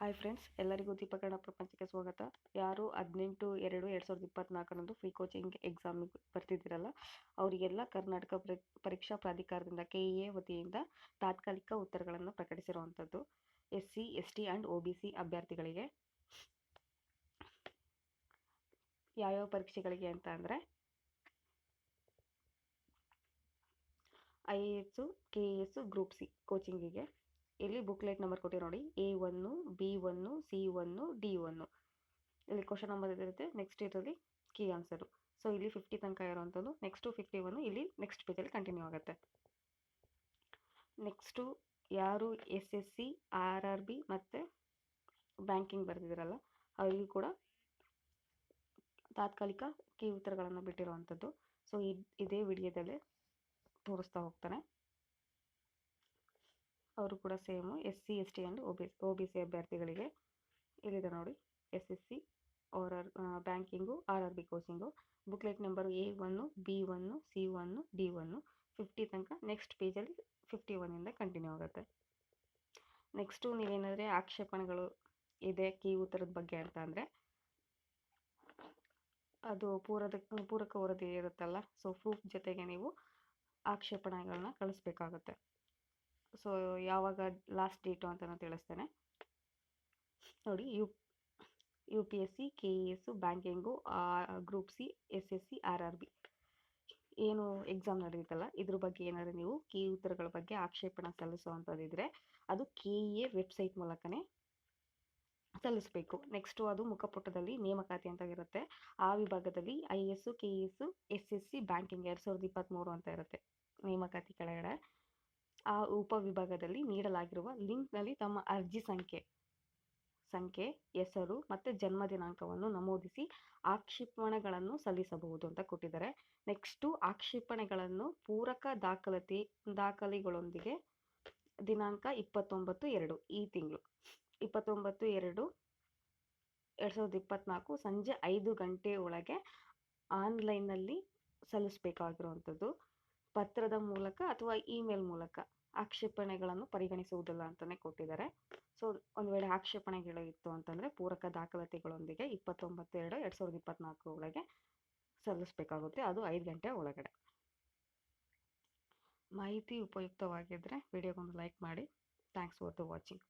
Hi friends, ಎಲ್ಲರಿಗೂ ದೀಪಕರಣ ಪ್ರಪಂಚಕ್ಕೆ ಸ್ವಾಗತ. ಯಾರು ಹದಿನೆಂಟು, ಎರಡು ಎರಡು ಸಾವಿರದ ಇಪ್ಪತ್ನಾಲ್ಕರಂದು ಫ್ರೀ ಕೋಚಿಂಗ್ ಎಕ್ಸಾಮಿಗೆ ಬರ್ತಿದ್ದೀರಲ್ಲ, ಅವರಿಗೆಲ್ಲ ಕರ್ನಾಟಕ ಪರಿ- ಪರೀಕ್ಷಾ ಪ್ರಾಧಿಕಾರದಿಂದ ಕೆ ಇ ಎ ವತಿಯಿಂದ ತಾತ್ಕಾಲಿಕ ಉತ್ತರಗಳನ್ನು ಪ್ರಕಟಿಸಿರುವಂಥದ್ದು. S C, S T and O B C ಅಭ್ಯರ್ಥಿಗಳಿಗೆ ಯಾವ್ಯಾವ ಪರೀಕ್ಷೆಗಳಿಗೆ ಅಂತ ಅಂದರೆ I A S K A S group C ಕೋಚಿಂಗಿಗೆ ಇಲ್ಲಿ ಬುಕ್ಲೆಟ್ ನಂಬರ್ ಕೊಟ್ಟಿರೋ ನೋಡಿ. A one B one C one D one ಇಲ್ಲಿ ಕ್ವಶನ್ ನಂಬರ್ ಇರುತ್ತೆ ನೆಕ್ಸ್ಟ್ ಇದರಲ್ಲಿ ಕೀ ಆನ್ಸರು ಸೊ ಇಲ್ಲಿ ಫಿಫ್ಟಿ ತನಕ ಇರೋವಂಥದ್ದು ನೆಕ್ಸ್ಟು ಫಿಫ್ಟಿ ಒನ್ನು ಇಲ್ಲಿ ನೆಕ್ಸ್ಟ್ ಪೇಜಲ್ಲಿ ಕಂಟಿನ್ಯೂ ಆಗುತ್ತೆ. ನೆಕ್ಸ್ಟು ಯಾರು S S C R R B ಮತ್ತು ಬ್ಯಾಂಕಿಂಗ್ ಬರೆದಿದ್ದೀರಲ್ಲ ಅವರಿಗೂ ಕೂಡ ತಾತ್ಕಾಲಿಕ ಕೀ ಉತ್ತರಗಳನ್ನು ಬಿಟ್ಟಿರುವಂಥದ್ದು ಸೊ ಇದೇ ವಿಡಿಯೋದಲ್ಲಿ ತೋರಿಸ್ತಾ ಹೋಗ್ತಾನೆ. ಅವರು ಕೂಡ same, S C, S T and O B C ಅಭ್ಯರ್ಥಿಗಳಿಗೆ. ಇಲ್ಲಿದೆ ನೋಡಿ, S S C R R banking, R R B coaching booklet number A one, B one, C one, D one. Fifty ತನಕ ನೆಕ್ಸ್ಟ್ ಪೇಜಲ್ಲಿ fifty ಒನ್ನಿಂದ continue ಆಗುತ್ತೆ. Next ನೀವೇನಾದರೆ ಆಕ್ಷೇಪಣೆಗಳು ಇದೆ, ಕೀ ಉತ್ತರದ ಬಗ್ಗೆ ಅಂತ ಅಂದರೆ, ಅದು ಪೂರದ ಪೂರಕ ವರದಿ ಇರುತ್ತಲ್ಲ, ಸೊ ಪ್ರೂಫ್ ಜೊತೆಗೆ ನೀವು ಆಕ್ಷೇಪಣೆಗಳನ್ನ ಕಳಿಸ್ಬೇಕಾಗುತ್ತೆ. ಸೊ ಯಾವಾಗ ಲಾಸ್ಟ್ ಡೇಟು ಅಂತ ನಾನು ತಿಳಿಸ್ತೇನೆ. ನೋಡಿ, U U P S C K E S banking group C S S C R R B ಏನು ಎಕ್ಸಾಮ್ ನಡೆಯುತ್ತಲ್ಲ ಇದ್ರ ಬಗ್ಗೆ ಏನಾದರೂ ನೀವು ಕೀ ಉತ್ತರಗಳ ಬಗ್ಗೆ ಆಕ್ಷೇಪಣೆ ಸಲ್ಲಿಸುವಂಥದ್ದಿದ್ರೆ ಅದು ಕೆ ಇ ಎ ವೆಬ್ಸೈಟ್ ಮೂಲಕನೇ ಸಲ್ಲಿಸಬೇಕು. ನೆಕ್ಸ್ಟು ಅದು ಮುಖಪುಟದಲ್ಲಿ ನೇಮಕಾತಿ ಅಂತ ಇರುತ್ತೆ. ಆ ವಿಭಾಗದಲ್ಲಿ I S K E S S S C banking ಎರಡು ಸಾವಿರದ ಇಪ್ಪತ್ತ್ಮೂರು ಅಂತ ಇರುತ್ತೆ. ನೇಮಕಾತಿ ಕೆಳಗಡೆ. ಆ ಉಪವಿಭಾಗದಲ್ಲಿ ನೀಡಲಾಗಿರುವ ಲಿಂಕ್ನಲ್ಲಿ ತಮ್ಮ ಅರ್ಜಿ ಸಂಖ್ಯೆ ಸಂಖ್ಯೆ, ಹೆಸರು ಮತ್ತು ಜನ್ಮ ದಿನಾಂಕವನ್ನು ನಮೂದಿಸಿ ಆಕ್ಷೇಪಣೆಗಳನ್ನು ಸಲ್ಲಿಸಬಹುದು ಅಂತ ಕೊಟ್ಟಿದ್ದಾರೆ. ನೆಕ್ಸ್ಟು ಆಕ್ಷೇಪಣೆಗಳನ್ನು ಪೂರಕ ದಾಖಲಾತಿ, ದಾಖಲೆಗಳೊಂದಿಗೆ ದಿನಾಂಕ ಇಪ್ಪತ್ತೊಂಬತ್ತು ಎರಡು, ಈ ತಿಂಗಳು ಇಪ್ಪತ್ತೊಂಬತ್ತು ಎರಡು ಎರಡು ಸಾವಿರದ ಇಪ್ಪತ್ತ್ನಾಲ್ಕು ಸಂಜೆ ಐದು ಗಂಟೆ ಒಳಗೆ ಆನ್ಲೈನ್ನಲ್ಲಿ ಸಲ್ಲಿಸಬೇಕಾಗಿರುವಂಥದ್ದು. ಪತ್ರದ ಮೂಲಕ ಅಥವಾ ಇಮೇಲ್ ಮೂಲಕ ಆಕ್ಷೇಪಣೆಗಳನ್ನು ಪರಿಗಣಿಸುವುದಿಲ್ಲ ಅಂತಲೇ ಕೊಟ್ಟಿದ್ದಾರೆ. ಸೊ, ಒಂದು ವೇಳೆ ಆಕ್ಷೇಪಣೆಗಳು ಇತ್ತು ಅಂತಂದರೆ ಪೂರಕ ದಾಖಲಾತಿಗಳೊಂದಿಗೆ ಇಪ್ಪತ್ತೊಂಬತ್ತು ಎರಡು ಎರಡು ಸಾವಿರದ ಇಪ್ಪತ್ತ್ನಾಲ್ಕು ಒಳಗೆ ಸಲ್ಲಿಸಬೇಕಾಗುತ್ತೆ. ಅದು ಐದು ಗಂಟೆ ಒಳಗಡೆ. ಮಾಹಿತಿ ಉಪಯುಕ್ತವಾಗಿದ್ದರೆ ವಿಡಿಯೋಗೊಂದು ಲೈಕ್ ಮಾಡಿ. Thanks for the watching